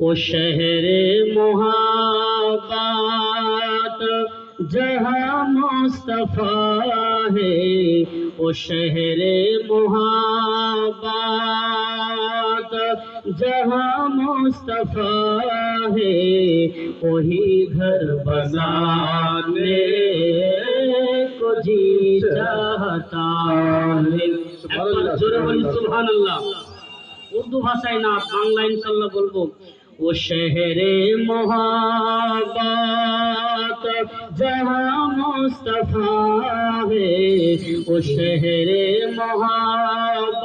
वो शहर मोहब्बत जहाँ मुस्तफ़ा है वो शहर मोहब्बत जहाँ मुस्तफ़ा है वही घर बसाने को जी चाहता है একবার জোরে বলি সুবহানাল্লাহ উর্দু ভাষায় না বাংলা ইনশাল্লাহ বলবো وہ شہر محبت جہاں مصطفیٰ ہے وہ شہر محبت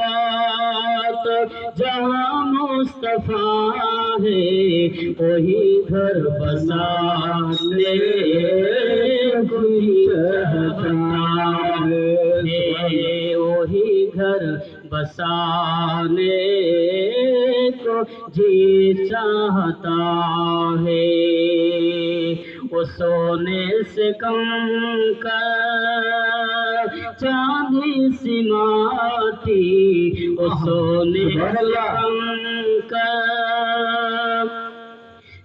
جہاں مصطفیٰ ہے وہی گھر بسا لے کوئی رہتا ہے घर बसाने को जी चाहता है। वो सोने से कम कर चांदी सी माटी वो सोने से कम कर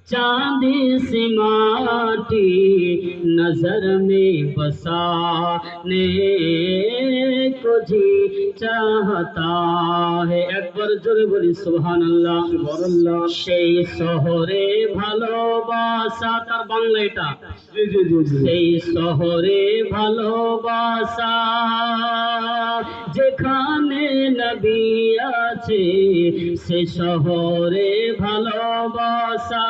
चांदी सी माटी। नजर में बसाने को जी चाहता है একবার জোরে বলি সুবহানাল্লাহ সুবহানাল্লাহ সেই শহরে ভালোবাসা তার বাংলা এটা জি জি জি জি সেই শহরে ভালোবাসা যেখানে নবী আছে সে শহরে ভালোবাসা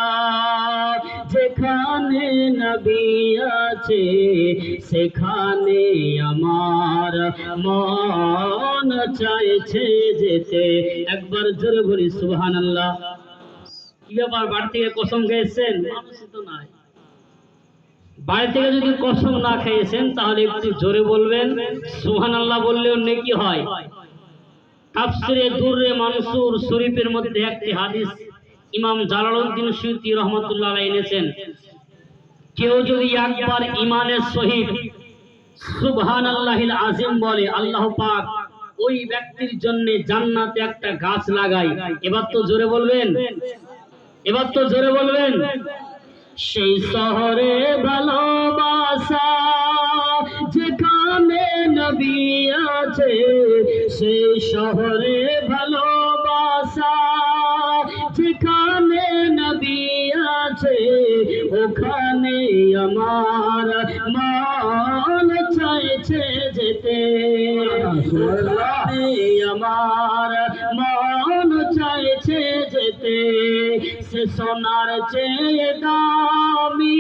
যেখানে নবী আছে, সেখানে আমার মন চাইছে যেতে। একবার জোরে বলি সুবহান আল্লাহ কি ব্যাপার বাড়ি থেকে কসম খেয়েছেন? বাড়ি থেকে যদি কসম না খেয়েছেন, তাহলে একটু জোরে বলবেন। সুহান আল্লাহ বললেও নেকি হয়। শরীফের মধ্যে একটি হাদিস ইমাম জালালউদ্দিন সুয়ুতি রহমতুল্লাহ এনেছেন। কেউ যদি একবার ইমানের সহিত সুবহান আল্লাহিল আজিম বলে, আল্লাহ পাক ওই ব্যক্তির জন্য জান্নাতে একটা গাছ লাগাই। এবার তো জোরে বলবেন? এবার তো জোরে বলবেন? সেই শহরে ভালোবাসা যেখানে নবী আছে, সেই শহরে ভালোবাসা যেখানে নবী আছে, ওখানে আমার মন চাইছে যেতে। আমার মন চাইছে যেতে। সে সোনার চেয়ে দামি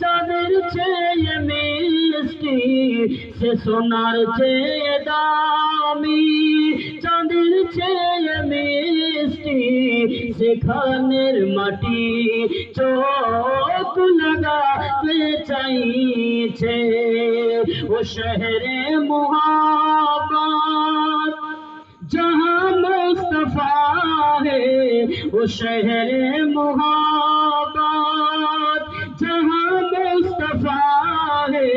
চাঁদের চেয়ে মিষ্টি। সে সোনার চেয়ে দামি চাঁদের চেয়ে সেখানের মাটি চোখ লাগাতে চাইছে ও শহরে মোহাবাত जहाँ मुस्तफा है वो शहर मोहब्बत जहाँ मुस्तफा है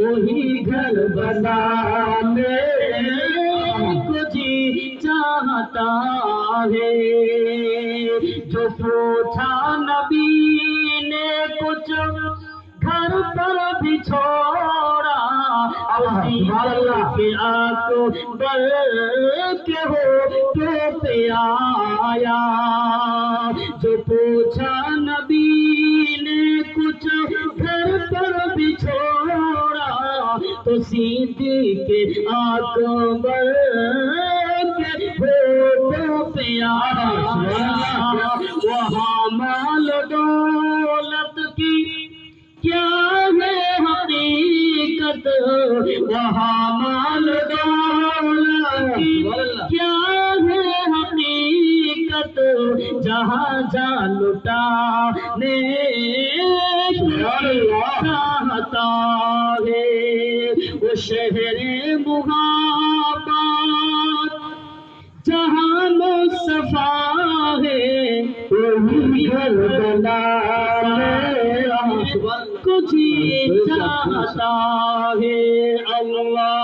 वही घर बनाने को जी चाहता है जो पूछा नबी ने कुछ घर पर भी छोड़ा उसी पे आको बल के हो के पे आया जो पूछा सीधी के के हो वहाँ माल दौलत की क्या है हकीकत? वहाँ माल दौलत की क्या है हकीकत? जहाँ जा लुटाने चाहता है। شہری محبت جہاں مصفا ہے وہی گھر میں کچھ چاہتا ہے اللہ۔